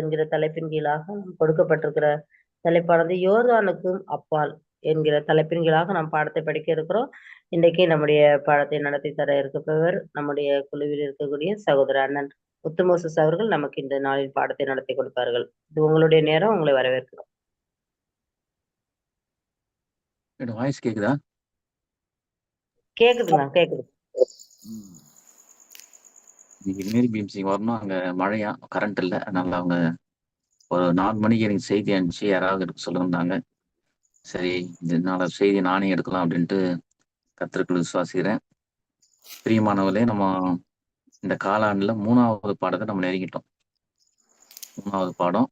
என்கிற தலைப்பின் கீழாக கொடுக்கப்பட்டிருக்கிற தலைப்பானது யோர்தானுக்கும் அப்பால் என்கிற தலைப்பின் கீழாக நாம் பாடத்தை படிக்க இருக்கிறோம். இன்றைக்கு நம்முடைய பாடத்தை நடத்தி தர இருப்பவர் நம்முடைய குழுவில் இருக்கக்கூடிய சகோதர அண்ணன் முத்துமோசஸ் அவர்கள் நமக்கு இந்த நாளில் பாடத்தை நடத்தி கொடுப்பார்கள். இது உங்களுடைய நேரம் உங்களை வரவேற்கிறோம். வாய்ஸ் கேக்குதா? கேக்குதுங்க கேக்குது. மேரி பீம்சிங் வரணும். அங்க மழையா? கரண்ட் இல்ல. அதனால அவங்க ஒரு நாலு மணிக்கு எனக்கு செய்தி அனுப்பிச்சு யாராவது எடுக்க சொல்லுன்னாங்க சரி இதனால செய்தி நானே எடுக்கலாம் அப்படின்ட்டு கத்திரிக்குள் விசுவாசிக்கிறேன். பிரியமானவர்களே நம்ம இந்த காலாண்டுல மூணாவது பாடத்தை நம்ம நெருங்கிட்டோம். மூணாவது பாடம்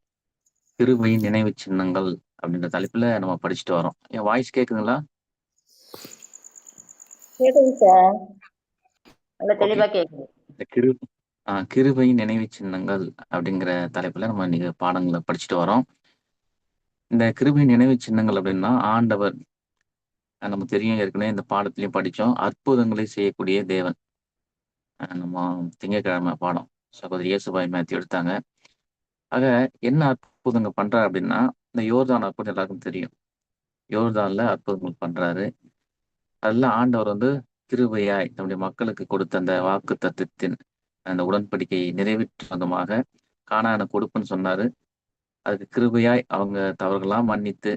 திருவையின் நினைவு சின்னங்கள் அப்படின்ற தலைப்புல நம்ம படிச்சுட்டு வரோம். என் வாய்ஸ் கேக்குதுங்களா? கேக்குது சார். நல்ல தெளிவா கேக்குது. இந்த கிரு ஆஹ் கிருபையின் நினைவு சின்னங்கள் அப்படிங்கிற தலைப்புல நம்ம இன்னைக்கு பாடங்களை படிச்சுட்டு வரோம். இந்த கிருபையின் நினைவு சின்னங்கள் அப்படின்னா ஆண்டவர் நம்ம தெரியும் ஏற்கனவே இந்த பாடத்திலையும் படிச்சோம். அற்புதங்களை செய்யக்கூடிய தேவன். நம்ம திங்கட்கிழமை பாடம். சகோதரி இயேசுபாய் மேத்தி எடுத்தாங்க. ஆக என்ன அற்புதங்கள் பண்றாரு அப்படின்னா இந்த யோர்தான் அற்புதம் எல்லாருக்கும் தெரியும். யோர்தான்ல அற்புதங்கள் பண்றாரு. அதெல்லாம் ஆண்டவர் வந்து கிருபையாய் நம்முடைய மக்களுக்கு கொடுத்த அந்த வாக்கு தத்துவத்தின் அந்த உடன்படிக்கையை நிறைவேற்றும் விதமாக காணான கொடுப்புன்னு சொன்னாரு. அதுக்கு கிருபையாய் அவங்க தவறுகளாம் மன்னித்து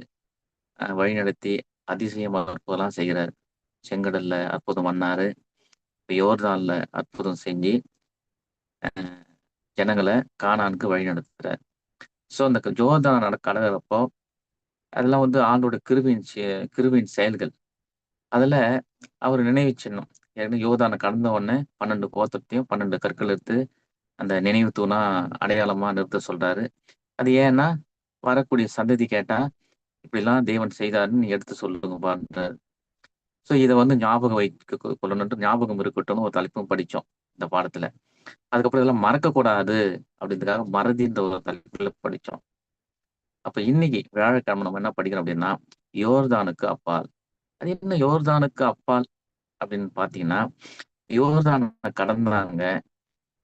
அஹ், வழிநடத்தி அதிசயம் அற்புதம்லாம் செய்கிறார். செங்கடல்ல அற்புதம் பண்ணாரு. யோர்தான்ல அற்புதம் செஞ்சு ஜனங்களை காணானுக்கு வழி நடத்துறாரு ஸோ அந்த ஜோர்தான் நட கடகிறப்போ அதெல்லாம் வந்து ஆண்டோட கிருபின் செ- கிருபின் செயல்கள். அதுல அவர் நினைவு சின்னம். ஏற்கனவே யோதானை கடந்த உடனே பன்னெண்டு கோத்திரத்தையும் பன்னெண்டு கற்கள் எடுத்து அந்த நினைவு தூணா அடையாளமா நிறுத்த சொல்றாரு. அது ஏன்னா வரக்கூடிய சந்ததி கேட்டா இப்படிலாம் தேவன் செய்தாருன்னு எடுத்து சொல்லுங்க பான்றாரு ஸோ இதை வந்து ஞாபகம் வைக்க கொ- கொள்ளணுன்ட்டு ஞாபகம் இருக்கட்டும்னு ஒரு தலைப்பும் படித்தோம் இந்த பாடத்துல. அதுக்கப்புறம் இதெல்லாம் மறக்கக்கூடாது அப்படின்றதுக்காக மறதின்ற ஒரு தலைப்புல படித்தோம் அப்ப இன்னைக்கு வியாழக்கிழமை நம்ம என்ன படிக்கிறோம் அப்படின்னா யோர்தானுக்கு அப்பால். அது என்ன யோர்தானுக்கு அப்பால்? அப்படின்னு பாத்தீங்கன்னா யோர்தான் கடந்தாங்க.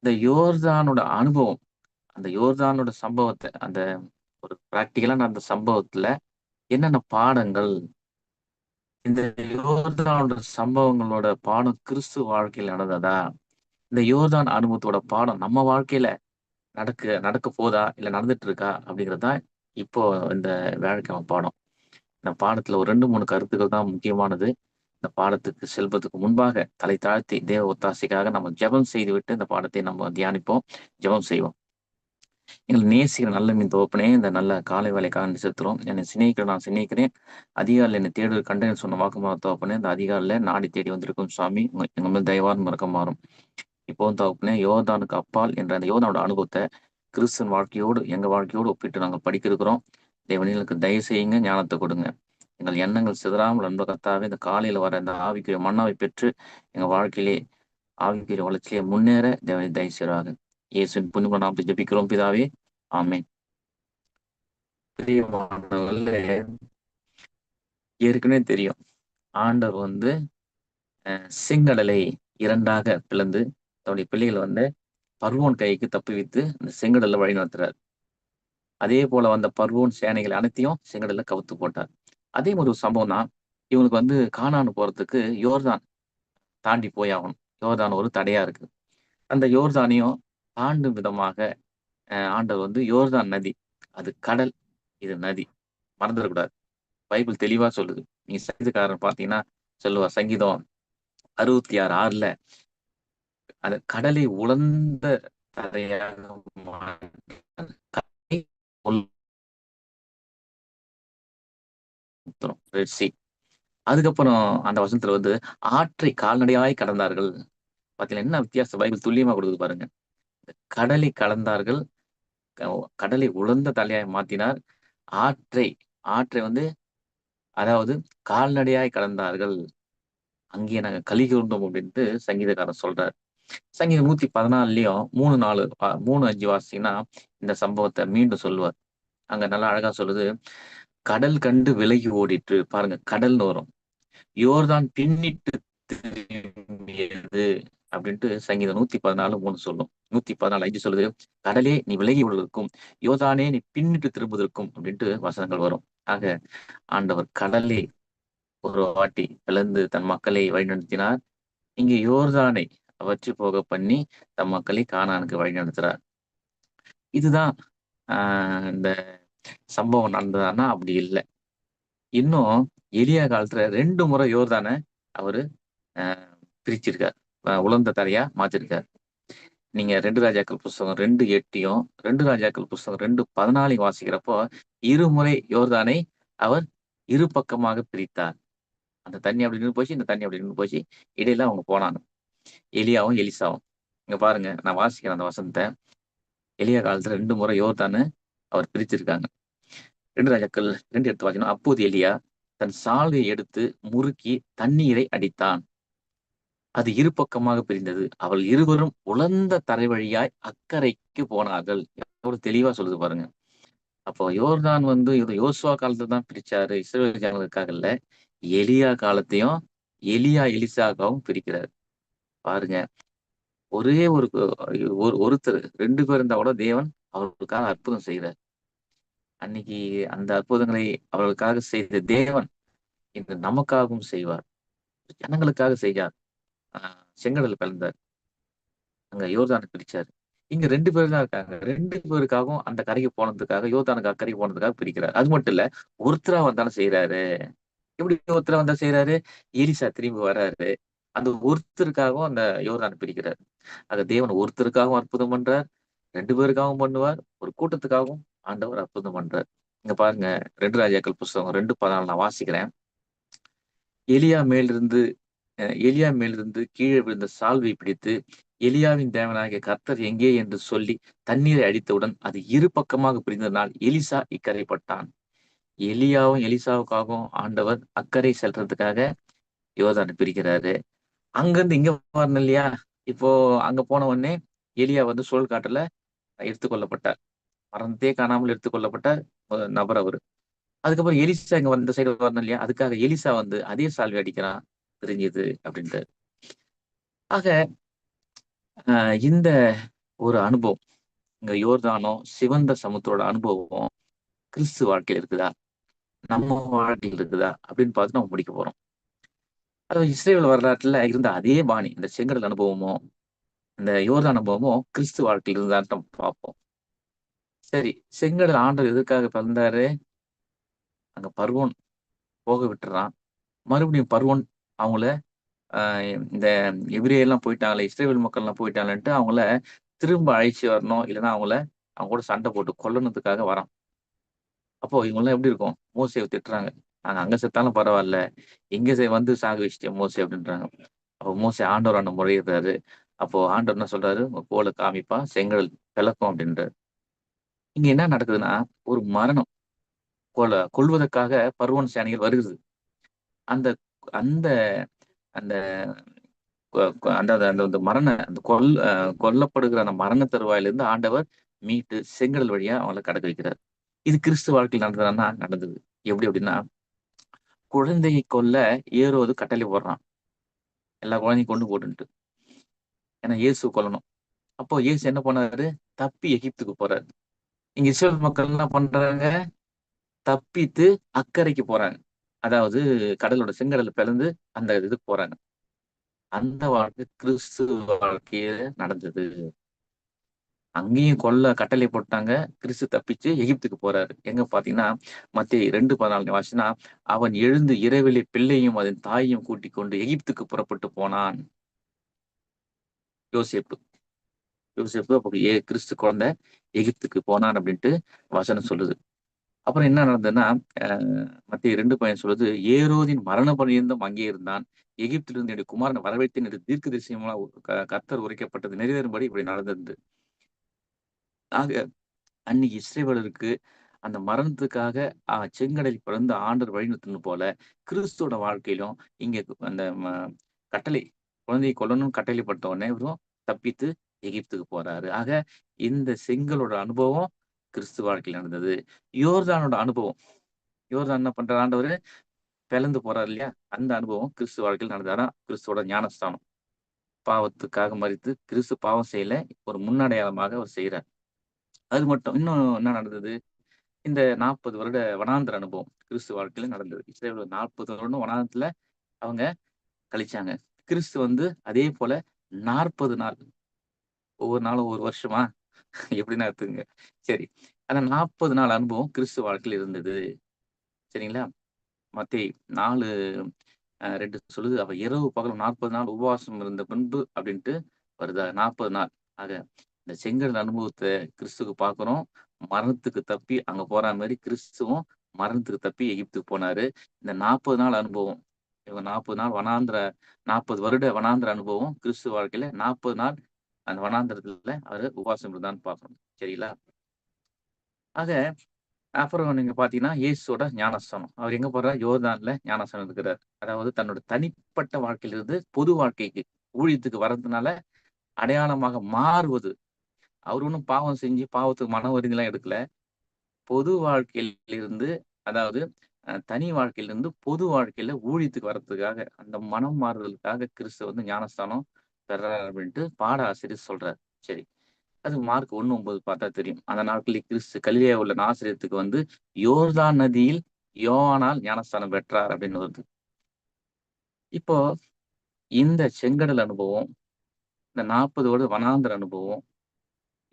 இந்த யோர்தானோட அனுபவம் அந்த யோர்தானோட சம்பவத்தை அந்த ஒரு பிராக்டிக்கலான அந்த சம்பவத்துல என்னென்ன பாடங்கள் இந்த யோர்தானோட சம்பவங்களோட பாடம் கிறிஸ்து வாழ்க்கையில் நடந்ததா? இந்த யோர்தான் அனுபவத்தோட பாடம் நம்ம வாழ்க்கையில நடக்க நடக்க போதா? இல்ல நடந்துட்டு இருக்கா அப்படிங்கறதா இப்போ இந்த வியாழக்கிழமை பாடம். இந்த பாடத்துல ஒரு ரெண்டு மூணு கருத்துக்கள் தான் முக்கியமானது. இந்த பாடத்துக்கு செல்வதற்கு முன்பாக தலை தாழ்த்தி தேவ ஒத்தாசைக்காக நம்ம ஜெபம் செய்துவிட்டு இந்த பாடத்தை நம்ம தியானிப்போம் ஜெபம் செய்வோம். எங்களை நேசிக்கிற நல்ல மீன் தோப்பனே இந்த நல்ல காலை வேலைக்காக செலுத்துறோம் என்னை சிநேகிக்கிற நான் சிநேகிக்கிறேன் அதிகாரில் என்னை தேடு கண்டேன் சொன்ன வாக்குமார தோப்பனே இந்த அதிகாரில நாடி தேடி வந்திருக்கும் சுவாமி எங்க மேல் தயவான் மறக்க மாறும். இப்போ தோப்பனே யோதானுக்கு அப்பால் என்ற அந்த யோதானோட அனுபவத்தை கிறிஸ்தன் வாழ்க்கையோடு எங்க வாழ்க்கையோடு ஒப்பிட்டு நாங்கள் படிக்கிறோம் தேவனிகளுக்கு தயவு செய்யுங்க ஞானத்தை கொடுங்க. எங்கள் எண்ணங்கள் சிதறாமல் அன்பு கத்தாவே இந்த காலையில வர இந்த ஆவிக்குரிய மன்னாவை பெற்று எங்க வாழ்க்கையிலே ஆவிக்குரிய வளர்ச்சியிலே முன்னேற தேவனை தயவு செய்வாங்க இயேசுவின் புண்ணிய நாமத்தை ஜபிக்கிறோம் பிதாவே. ஆமேன். ஏற்கனவே தெரியும். ஆண்டவர் வந்து அஹ், செங்கடலை இரண்டாக பிளந்து தன்னுடைய பிள்ளைகளை வந்து பர்வோன் கைக்கு தப்பி வைத்து அந்த செங்கடல்ல வழி நடத்துறாரு அதே போல வந்த பர்வோன் சேனைகள் அனைத்தையும் செங்கடல்ல கவுத்து போட்டார். அதே மாதிரி ஒரு சம்பவம் தான். இவனுக்கு வந்து காணான்னு போறதுக்கு யோர்தான் தாண்டி போய் ஆகணும். யோர்தான் ஒரு தடையா இருக்கு. அந்த யோர்தானையும் தாண்டும் விதமாக ஆண்டவர் வந்து யோர்தான் நதி அது கடல் இது நதி. மறந்துடக்கூடாது பைபிள் தெளிவா சொல்லுது. நீ சங்கீதக்காரன் பார்த்தீங்கன்னா சொல்லுவார் சங்கீதம் அறுபத்தி ஆறு ஆறுல அந்த கடலை உழந்த தரையாக மாற்றினார். ரெட் சி அதுக்கப்புறம் அந்த வசனத்துல வந்து ஆற்றை கால்நடையாய் கடந்தார்கள். பாத்தீங்களா? என்ன வித்தியாசம்? பைபிள் துல்லியமா கொடுக்குது பாருங்க. கடலை கலந்தார்கள். கடலை உலர்ந்த தலையாய் மாத்தினார். ஆற்றை ஆற்றை வந்து அதாவது கால்நடையாய் கடந்தார்கள் அங்கே நாங்க கலி கூர்ந்தோம் அப்படின்ட்டு சங்கீதக்காரன் சொல்றாரு. சங்கீதம் நூத்தி பதினாலுலயும் மூணு நாலு மூணு அஞ்சு வாசிங்கன்னா இந்த சம்பவத்தை மீண்டும் சொல்லுவார். அங்க நல்லா அழகா சொல்லுது. கடல் கண்டு விலகி ஓடிட்டு பாருங்க கடல்னு வரும். யோர்தான் பின்னிட்டு திரும்பியது அப்படின்ட்டு சங்கீதம் நூத்தி பதினாலு மூணு சொல்லும். நூத்தி பதினாலு ஐந்து சொல்லுது கடலே நீ விலகி விடுவதற்கும் யோதானே நீ பின்னிட்டு திரும்புவதற்கும் அப்படின்ட்டு வசனங்கள் வரும். ஆக ஆண்டவர் கடலே ஒரு வாட்டி பிளந்து தன் மக்களை வழிநடத்தினார். இங்க யோர்தானை அவற்றி போக பண்ணி தன் மக்களை காணானுக்கு வழிநடத்துறார். இதுதான் ஆஹ் இந்த சம்பவம் நடந்ததான்னா அப்படி இல்லை. இன்னும் எளிய காலத்துல ரெண்டு முறை யோர்தான அவரு ஆஹ் பிரிச்சிருக்கார். உலர்ந்த தரையா மாத்திருக்காரு நீங்க ரெண்டு ராஜாக்கள் புஸ்தகம் ரெண்டு எட்டியும் ரெண்டு ராஜாக்கள் புஸ்தகம் ரெண்டு பதினாலையும் வாசிக்கிறப்போ இருமுறை யோர்தானை அவர் இரு பக்கமாக பிரித்தார். அந்த தண்ணி அப்படி நின்று போச்சு இந்த தண்ணி அப்படி நின்று போச்சு. இடையில அவங்க போனாங்க. எலியாவும் எலிசாவும். இங்க பாருங்க நான் வாசிக்கிறேன் அந்த வசனத்தை. எளிய காலத்துல ரெண்டு முறை யோர்தானு அவர் பிரிச்சிருக்காங்க ரெண்டு ராஜாக்கள் ரெண்டு எடுத்து வாசிக்கணும் அப்போது எலியா தன் சால்வையை எடுத்து முறுக்கி தண்ணீரை அடித்தான். அது இரு பக்கமாக பிரிந்தது. அவள் இருவரும் உலர்ந்த தரை வழியாய் அக்கறைக்கு போனார்கள். எவ்வளவு தெளிவா சொல்லுது பாருங்க. அப்போ யோர்தான் வந்து இது யோசுவா காலத்துல தான் பிரிச்சாரு. இஸ்ரேல் இல்ல. எலியா காலத்தையும் எலியா எலிசாக்காவும் பிரிக்கிறார். பாருங்க. ஒரே ஒரு ஒரு ஒருத்தர் ரெண்டு பேர் இருந்தா கூட தேவன் அவர்களுக்காக அற்புதம் செய்கிறார் அன்னைக்கு அந்த அற்புதங்களை அவர்களுக்காக செய்த தேவன் இன்று நமக்காகவும் செய்வார். ஜனங்களுக்காக செய்யார் ஆஹ் செங்கடல் பிறந்தார் அங்க யோர்தானை பிரிச்சார் இங்க ரெண்டு பேர் தான் இருக்காங்க ரெண்டு பேருக்காகவும் அந்த கரைக்கு போனதுக்காக யோர்தானுக்கு அக்கறைக்கு போனதுக்காக பிரிக்கிறார் அது மட்டும் இல்ல ஒருத்தரா வந்தாலும் செய்யறாரு எப்படி ஒருத்தரா வந்தா செய்யறாரு எலிசா திரும்பி வர்றாரு அந்த ஒருத்தருக்காகவும் அந்த யோர்தானை பிரிக்கிறார் அந்த தேவன் ஒருத்தருக்காகவும் அற்புதம் பண்றார். ரெண்டு பேருக்காகவும் பண்ணுவார் ஒரு கூட்டத்துக்காகவும் ஆண்டவர் அற்புதம் பண்றார். இங்க பாருங்க ரெண்டு ராஜாக்கள் புஸ்தகம் ரெண்டு பதினாலு நான் வாசிக்கிறேன். எலியா மேலிருந்து அஹ் எலியா மேலிருந்து கீழே விழுந்த சால்வை பிடித்து எலியாவின் தேவனாகிய கர்த்தர் எங்கே என்று சொல்லி தண்ணீரை அடித்தவுடன் அது இரு பக்கமாக பிரிந்ததனால் எலிசா இக்கரைப்பட்டான். எலியாவும் எலிசாவுக்காகவும் ஆண்டவர் அக்கறை செல்றதுக்காக யோதானை பிரிக்கிறாரு. அங்கிருந்து இங்க வரணும் இல்லையா? இப்போ அங்க போன உடனே எலியா வந்து சோழ்காட்டுல எடுத்துக்கொள்ளப்பட்டார். மறந்தே காணாமல் எடுத்துக்கொள்ளப்பட்ட ஒரு நபர் அவரு. அதுக்கப்புறம் எலிசா இங்க வந்த சைடு வரணும் இல்லையா? அதுக்காக எலிசா வந்து அதே சால்வி அடிக்கிறான். தெரிஞ்சது அப்படின்ட்டு ஆக ஆஹ் இந்த ஒரு அனுபவம் இங்க யோர்தானோ சிவந்த சமுத்திரோட அனுபவம் கிறிஸ்து வாழ்க்கையில் இருக்குதா? நம்ம வாழ்க்கையில் இருக்குதா? அப்படின்னு பார்த்து நம்ம முடிக்க போறோம். அது இஸ்ரேல் வரலாற்றுல இருந்த அதே பாணி இந்த செங்கடல் அனுபவமும் இந்த யோர்தான் அனுபவமும் கிறிஸ்து வாழ்க்கையில் இருந்தான்னு நம்ம பார்ப்போம். சரி செங்கடல் ஆண்டவர் எதுக்காக பிறந்தாரு? அங்க பருவன் போக விட்டுறான். மறுபடியும் பருவன் அவங்கள இந்த எல்லாம் போயிட்டாங்களே இஸ்ரேல் மக்கள் எல்லாம் போயிட்டாங்கன்ட்டு அவங்கள திரும்ப அழைச்சி வரணும். இல்லைன்னா அவங்கள அவங்க கூட சண்டை போட்டு கொல்லணுத்துக்காக வரான். அப்போ இவங்கெல்லாம் எப்படி இருக்கும்? மோசையை திட்டுறாங்க. நாங்கள் அங்க செத்தாலும் பரவாயில்ல. எங்க வந்து சாக வச்சிட்டேன் மோசை அப்படின்றாங்க. அப்போ மோசை ஆண்டவர் முறையிடுறாரு. அப்போ ஆண்டவர் என்ன சொல்றாரு? உங்க கோலை காமிப்பா செங்கல் விளக்கும் அப்படின்றாரு. இங்க என்ன நடக்குதுன்னா ஒரு மரணம் கொலை கொள்வதற்காக பருவன் சேனைகள் வருகிறது. அந்த அந்த அந்த அந்த அந்த அந்த மரண அந்த கொல் அஹ் கொல்லப்படுகிற அந்த மரண தருவாயிலிருந்து ஆண்டவர் மீட்டு செங்கடல் வழியா அவங்கள கடக்க வைக்கிறார். இது கிறிஸ்து வாழ்க்கையில் நடந்ததுன்னா நடந்தது? எப்படி அப்படின்னா குழந்தையை கொல்ல ஏறுவது கட்டளை போடுறான். எல்லா குழந்தையும் கொண்டு போட்டுன்ட்டு. ஏன்னா இயேசு கொல்லணும். அப்போ இயேசு என்ன பண்ணாரு? தப்பி எகிப்துக்கு போறாரு. இங்க இஸ்ரேல் மக்கள் என்ன பண்றாங்க? தப்பித்து அக்கறைக்கு போறாங்க. அதாவது கடலோட செங்கடலை பிளந்து அந்த இதுக்கு போறாங்க. அந்த வாழ்க்கை கிறிஸ்து வாழ்க்கையில நடந்தது. அங்கேயும் கொல்ல கட்டளை போட்டாங்க. கிறிஸ்து தப்பிச்சு எகிப்துக்கு போறாரு. எங்க பாத்தீங்கன்னா மத்திய ரெண்டு பதினாலு வாசினா அவன் எழுந்து இரவிலே பிள்ளையும் அதன் தாயையும் கூட்டிக் கொண்டு எகிப்துக்கு புறப்பட்டு போனான். யோசிப்பு. யோசிப்பு அப்போ ஏ கிறிஸ்து குழந்தை எகிப்துக்கு போனான் அப்படின்ட்டு வசனம் சொல்லுது. அப்புறம் என்ன நடந்ததுன்னா அஹ் மத்திய ரெண்டு பையன் சொல்லுது ஏரோதின் மரண பரியந்தம் அங்கே இருந்தான். எகிப்திலிருந்து என்னுடைய குமாரன் வரவேற்றேன் என்று தீர்க்க தரிசனமா கர்த்தர் உரைக்கப்பட்டது. நிறைவேறும்படி இப்படி நடந்திருந்து ஆக அன்னைக்கு இஸ்ரேவலருக்கு அந்த மரணத்துக்காக ஆஹ் செங்கடலில் பிறந்த ஆண்டர் வழிநடத்தினது போல கிறிஸ்துவோட வாழ்க்கையிலும் இங்க அந்த ம- கட்டளை குழந்தையை கொல்லணும்னு கட்டளைப்பட்ட உடனே இவரும் தப்பித்து எகிப்துக்கு போறாரு. ஆக இந்த செங்கலோட அனுபவம் கிறிஸ்து வாழ்க்கையில் நடந்தது. யோர்தானோட அனுபவம். யோர்தான் என்ன பண்ற ஆண்டவர் பிளந்து போறாரு இல்லையா? அந்த அனுபவம் கிறிஸ்து வாழ்க்கையில் நடந்தாரா கிறிஸ்துவோட ஞானஸ்தானம். பாவத்துக்காக மறித்து கிறிஸ்து பாவம் செய்யல. ஒரு முன்னடையாளமாக அவர் செய்யறார் அது மட்டும். இன்னும் என்ன நடந்தது? இந்த நாற்பது வருட வனாந்திர அனுபவம் கிறிஸ்து வாழ்க்கையில நடந்தது. இஸ்ரேல் நாற்பது வருடம் வனாந்திரத்துல அவங்க கழிச்சாங்க. கிறிஸ்து வந்து அதே போல நாற்பது நாள். ஒவ்வொரு நாளும் ஒரு வருஷமா? எப்படின்னா எடுத்துங்க சரி. அந்த நாற்பது நாள் அனுபவம் கிறிஸ்து வாழ்க்கையில் இருந்தது. சரிங்களா? மத்திய நாலு ரெண்டு சொல்லுது. அவ இரவு பகலும் நாற்பது நாள் உபவாசம் இருந்த பின்பு அப்படின்ட்டு வருதா. நாற்பது நாள். ஆக இந்த செங்கல் அனுபவத்தை கிறிஸ்துக்கு பாக்குறோம் மரணத்துக்கு தப்பி அங்க போற மாதிரி கிறிஸ்துவும் மரணத்துக்கு தப்பி எகிப்துக்கு போனாரு. இந்த நாற்பது நாள் அனுபவம் இவங்க நாற்பது நாள் வனாந்திர நாற்பது வருட வனாந்திர அனுபவம் கிறிஸ்து வாழ்க்கையில நாற்பது நாள் அந்த வனாந்திரத்துல அவரு உபாசம் இருந்தான்னு பார்க்கணும். சரிங்களா? ஆக அப்புறம் நீங்க பாத்தீங்கன்னா இயேசுவோட ஞானஸ்தானம். அவர் எங்க போறார்? யோர்தான்ல ஞானஸ்தானம் இருக்கிறார் அதாவது தன்னோட தனிப்பட்ட வாழ்க்கையிலிருந்து பொது வாழ்க்கைக்கு ஊழியத்துக்கு வர்றதுனால அடையாளமாக மாறுவது. அவர் ஒன்றும் பாவம் செஞ்சு பாவத்துக்கு மன வருந்தெல்லாம் எடுக்கல. பொது வாழ்க்கையிலிருந்து அதாவது தனி வாழ்க்கையிலிருந்து பொது வாழ்க்கையில ஊழியத்துக்கு வர்றதுக்காக அந்த மனம் மாறுதலுக்காக கிறிஸ்து வந்து ஞானஸ்தானம் பெறார் அப்படின்ட்டு பாட ஆசிரியர் சொல்றார். சரி. அது மார்க் ஒண்ணு ஒன்பது பார்த்தா தெரியும். அந்த நாட்களில் கிறிஸ்து கலிலேயா உள்ள நாசிரியத்துக்கு வந்து யோர்தான் நதியில் யோவானால் ஞானஸ்தானம் பெற்றார் அப்படின்னு வருது. இப்போ இந்த செங்கடல் அனுபவம் இந்த நாற்பது வருட வனாந்தர அனுபவம்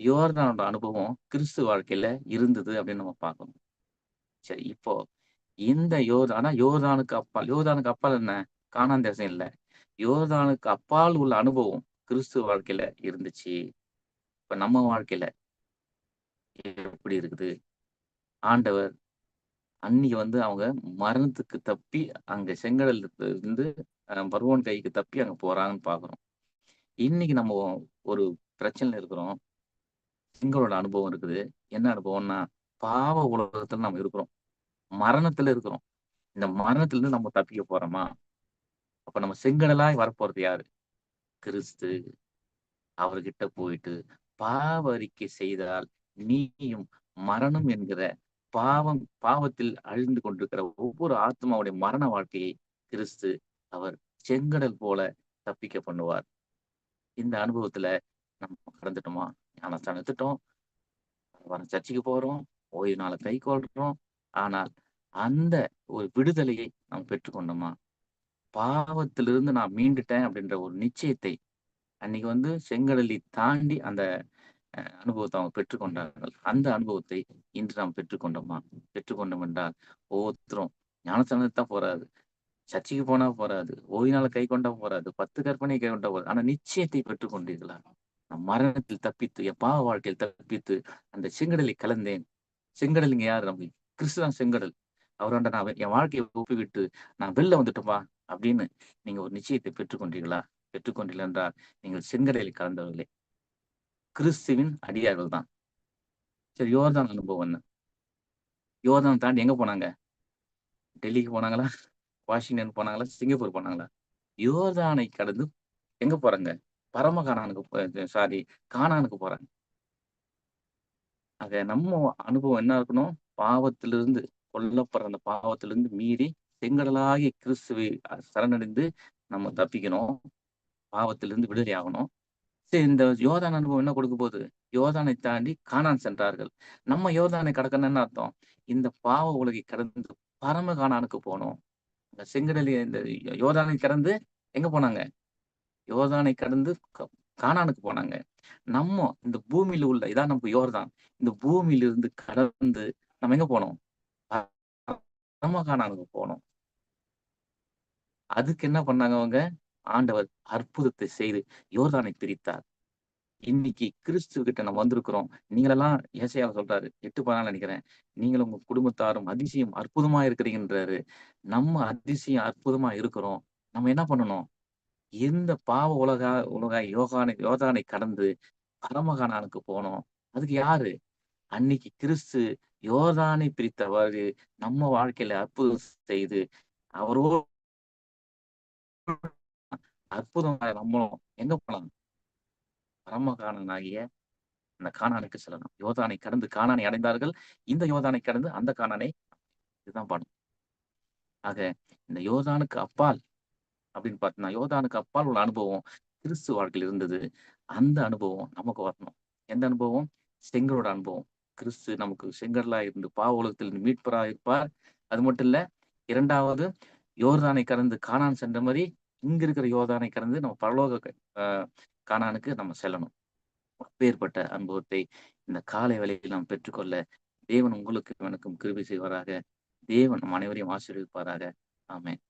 யோர்தானோட அனுபவம் கிறிஸ்து வாழ்க்கையில இருந்தது அப்படின்னு நம்ம பார்க்கணும். சரி இப்போ இந்த யோர்தான் ஆனா யோர்தானுக்கு அப்பால் யோர்தானுக்கு அப்பால் என்ன? காணான் தேசம் இல்ல. யோர்தானுக்கு அப்பால் உள்ள அனுபவம் கிறிஸ்துவ வாழ்க்கையில இருந்துச்சு. இப்ப நம்ம வாழ்க்கையில எப்படி இருக்குது? ஆண்டவர் அன்னைக்கு வந்து அவங்க மரணத்துக்கு தப்பி அங்க செங்கடல் இருந்து அஹ், கைக்கு தப்பி அங்க போறாங்கன்னு பாக்குறோம் இன்னைக்கு நம்ம ஒரு பிரச்சனை இருக்கிறோம். எங்களோட அனுபவம் இருக்குது. என்ன அனுபவம்னா பாவ உலகத்துல நம்ம இருக்கிறோம். மரணத்துல இருக்கிறோம். இந்த மரணத்துல இருந்து நம்ம தப்பிக்க போறோமா? அப்ப நம்ம செங்கடலாய் வரப்போறது யாரு? கிறிஸ்து. அவர்கிட்ட போயிட்டு பாவ அறிக்கை செய்தால் நீயும் மரணம் என்கிற பாவம் பாவத்தில் அழிந்து கொண்டிருக்கிற ஒவ்வொரு ஆத்மாவுடைய மரண வாழ்க்கையை கிறிஸ்து அவர் செங்கடல் போல தப்பிக்க பண்ணுவார். இந்த அனுபவத்துல நம்ம கடந்துட்டோமா? ஞானஸ்தானம் எடுத்துட்டோம் வர சர்ச்சைக்கு போறோம். ஓய்வு நாளை கை கொள்றோம். ஆனால் அந்த ஒரு விடுதலையை நாம் பெற்றுக்கொண்டோமா பாவத்திலிருந்து நான் மீண்டுட்டேன் அப்படின்ற ஒரு நிச்சயத்தை அன்னைக்கு வந்து செங்கடலை தாண்டி அந்த அஹ், அனுபவத்தை அவங்க பெற்றுக்கொண்டார்கள் அந்த அனுபவத்தை இன்று நாம் பெற்றுக்கொண்டோமா பெற்றுக்கொண்டோம் என்றால் ஒவ்வொருத்தரும் ஞானஸ்தானத்துக்கு தான் போறாது சர்ச்சைக்கு போனா போறாது ஓய்வு நாளை கை கொண்டா போறாது பத்து கற்பனை கை கொண்டா போறாது ஆனா நிச்சயத்தை பெற்றுக்கொண்டீர்களா நான் மரணத்தில் தப்பித்து என் பாவ வாழ்க்கையில் தப்பித்து அந்த செங்கடலை கலந்தேன். செங்கடல் இங்க யாரு கிறிஸ்து தான் செங்கடல். அவரோட நான் என் வாழ்க்கையை ஒப்பிவிட்டு நான் வெளில வந்துட்டோமா அப்படின்னு நீங்க ஒரு நிச்சயத்தை பெற்றுக்கொண்டீர்களா? பெற்றுக்கொண்டீர்கள் என்றால் நீங்கள் செங்கடலில் கலந்தவர்களே. கிறிஸ்துவின் அடியார்கள் தான். சரி யோர்தான் அனுபவம் என்ன? யோர்தான் தாண்டி எங்க போனாங்க? டெல்லிக்கு போனாங்களா? வாஷிங்டன் போனாங்களா? சிங்கப்பூர் போனாங்களா? யோர்தானை கடந்து எங்க போறாங்க? பரமகானானுக்கு சாரி கானானுக்கு போறாங்க. ஆக நம்ம அனுபவம் என்ன இருக்கணும்? பாவத்திலிருந்து கொல்லப்படுற அந்த பாவத்திலிருந்து மீறி செங்கடலாகி கிறிஸ்துவை சரணடைந்து நம்ம தப்பிக்கணும். பாவத்திலிருந்து விடுதலை ஆகணும். சரி இந்த யோதான அனுபவம் என்ன கொடுக்க போகுது? யோதானை தாண்டி காணான் சென்றார்கள். நம்ம யோதானை கடக்கணும்னு அர்த்தம்? இந்த பாவ உலகை கடந்து பரம காணானுக்கு போனோம் இந்த செங்கடலி இந்த யோதானை கடந்து எங்க போனாங்க? யோதானை கடந்து காணானுக்கு போனாங்க. நம்ம இந்த பூமியில உள்ள இதான் நம்ம யோர்தான். இந்த பூமியில இருந்து கடந்து நம்ம எங்க போனோம்? போனோம். அதுக்கு என்ன பண்ணாங்க அவங்க? ஆண்டவர் அற்புதத்தை செய்து யோர்தானை பிரித்தார். இன்னைக்கு கிறிஸ்து கிட்ட நம்ம வந்திருக்கிறோம். நீங்களெல்லாம் ஏசையால சொல்றாரு எட்டு பதினாலு நினைக்கிறேன். நீங்களும் உங்க குடும்பத்தாரும் அதிசயம் அற்புதமா இருக்கிறீங்கன்றாரு. நம்ம அதிசயம் அற்புதமா இருக்கிறோம். நம்ம என்ன பண்ணணும்? இந்த பாவ உலகா உலக யோகானை யோதானை கடந்து பரமகானானுக்கு போனோம். அதுக்கு யாரு? அன்னைக்கு கிறிஸ்து யோதானை பிரித்தவாறு நம்ம வாழ்க்கையில அற்புதம் செய்து அவரோ அற்புதம் நம்மளும் எங்க போலாம்? பரமகானனாகிய அந்த காணானுக்கு செல்லணும். யோதானை கடந்து காணானை அடைந்தார்கள். இந்த யோதானை கடந்து அந்த காணானை இதுதான் பாடம் ஆக இந்த யோதானுக்கு அப்பால் அப்படின்னு பார்த்தீங்கன்னா யோதானுக்கு அப்பால் உள்ள அனுபவம் கிறிஸ்து வாழ்க்கையில் இருந்தது. அந்த அனுபவம் நமக்கு வரணும். எந்த அனுபவம்? செங்கலோட அனுபவம். கிறிஸ்து நமக்கு செங்கல்லா இருந்து பாவ உலகத்தில் இருந்து மீட்பரா இருப்பார். அது மட்டும் இல்ல இரண்டாவது யோர்தானை கடந்து காணான் சென்ற மாதிரி இங்க இருக்கிற யோர்தானை கடந்து நம்ம பரலோக ஆஹ், நம்ம செல்லணும். அப்பேற்பட்ட அனுபவத்தை இந்த காலை வேளையில் நாம் பெற்றுக்கொள்ள தேவன் உங்களுக்கு எனக்கும் கிருபை செய்வாராக. தேவன் நம் அனைவரையும் ஆசீர்வதிப்பாராக. ஆமேன்.